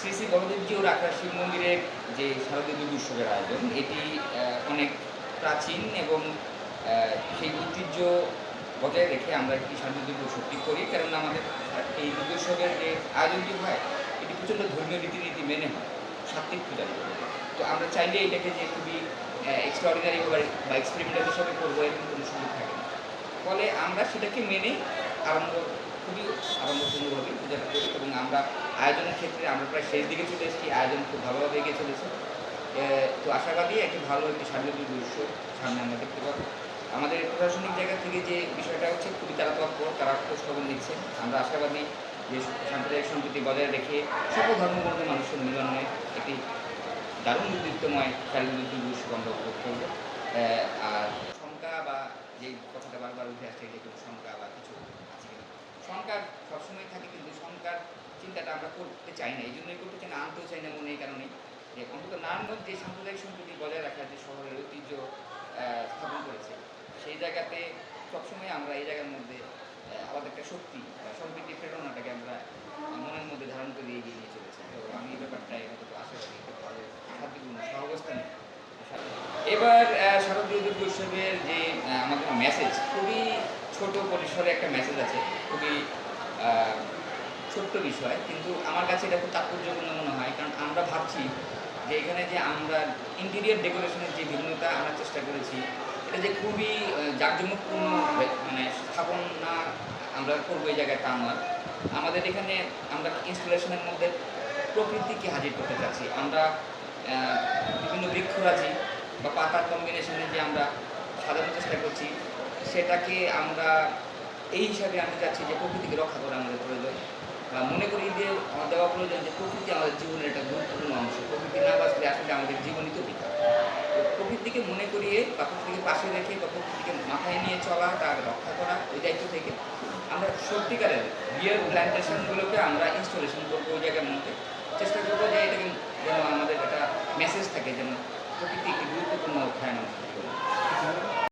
শ্রী শ্রী বলদেবজিও রাখা শিব মন্দিরের যে শারদীয় দুর্গা উৎসবের আয়োজন, এটি অনেক প্রাচীন এবং সেই ঐতিহ্য বজায় রেখে আমরা একটি শারদীয় দুর্গা উৎসবটি করি। কারণ আমাদের এই দুর্গা উৎসবের যে আয়োজনটি হয়, এটি প্রচণ্ড ধর্মীয় রীতিনীতি মেনে হয় সাত্বিক পূজা তো আমরা চাইলে এটাকে যে খুবই এক্সট্রাঅর্ডিনারি বা এক্সপেরিমেন্টাল হিসাবে করব এরকম কোনো সুযোগ থাকে ফলে আমরা সেটাকে মেনে আরম্ভ খুবই আরম্ভপূর্ণভাবে পূজাটা করি এবং আমরা আয়োজনের ক্ষেত্রে আমরা প্রায় শেষ দিকে চলে এসেছি, আয়োজন খুব ভালোভাবে এগিয়ে চলেছে। তো আশাবাদী একটি ভালো একটি শারদীয় উৎসব সামনে আমরা দেখতে পাবো। আমাদের প্রশাসনিক জায়গা থেকে যে বিষয়টা হচ্ছে, খুবই তারা তৎপর তারা খোঁজ খবর নিচ্ছে। আমরা আশাবাদী যে সাম্প্রদায়িক সম্প্রীতি বজায় রেখে সকল ধর্মবর্ণ মানুষের মিলনে একটি দারুণ উদ্দীপ্তময় শারীরিক উৎসব আমরা উপভোগ করব। আর শঙ্কা বা যে কথাটা বারবার উঠে আসছে, যে কোনো শঙ্কা বা কিছু শঙ্কার সবসময় থাকে, কিন্তু শঙ্কার চিন্তাটা আমরা করতে চাই না, এই জন্যই করতে চাই না, আনতেও চাই না মনে এই কারণেই যে অন্তত নারায়ণগঞ্জ যে সাম্প্রদায়িক সম্প্রীতি বজায় রাখার যে শহরের ঐতিহ্য স্থাপন করেছে, সেই জায়গাতে সবসময় আমরা এই জায়গার মধ্যে আমাদের একটা শক্তি বা সম্প্রীতি প্রেরণাটাকে আমরা মনের মধ্যে ধারণ করে এগিয়ে নিয়ে চলেছি। তো আমি এই ব্যাপারটাই অন্তত আশাবাদী একটা ভালো শান্তিপূর্ণ সহাবস্থানে এবার শারদীয় দুর্গ উৎসবের যে আমাদের মেসেজ খুবই ছোট পরিসরে একটা মেসেজ আছে, খুবই ছোট্ট বিষয়, কিন্তু আমার কাছে এটা খুব তাৎপর্যপূর্ণ মনে হয়, কারণ আমরা ভাবছি যে এখানে যে আমরা ইন্টেরিয়ার ডেকোরেশনের যে বিভিন্নতা আনার চেষ্টা করেছি, এটা যে খুবই জাঁকজমকপূর্ণ মানে স্থাপনা আমরা করব এই জায়গায় তা নয়। আমাদের এখানে আমরা ইনস্টলেশনের মধ্যে প্রকৃতিকে হাজির করতে চাচ্ছি। আমরা বিভিন্ন বৃক্ষরাজি বা পাতার কম্বিনেশনে যে আমরা সাজানোর চেষ্টা করছি সেটাকে আমরা এই হিসাবে আমি চাচ্ছি যে প্রকৃতিকে রক্ষা করা আমাদের প্রয়োজন। বা মনে করি যে দেওয়া প্রয়োজন যে প্রকৃতি আমাদের জীবনের একটা গুরুত্বপূর্ণ অংশ। প্রকৃতি না বাঁচলে আসলে আমাদের জীবনই তো বিকাশ তো প্রকৃতিকে মনে করিয়ে বা প্রকৃতিকে পাশে রেখে বা প্রকৃতিকে মাথায় নিয়ে চলা, তার রক্ষা করা ওই দায়িত্ব থেকে আমরা সত্যিকারের বিয়ের প্ল্যান্টেশনগুলোকে আমরা ইনস্টলেশন করব ওই জায়গার মধ্যে। চেষ্টা করব যে এটাকে যেন আমাদের একটা মেসেজ থাকে যেন প্রকৃতি একটি গুরুত্বপূর্ণ অধ্যায়ন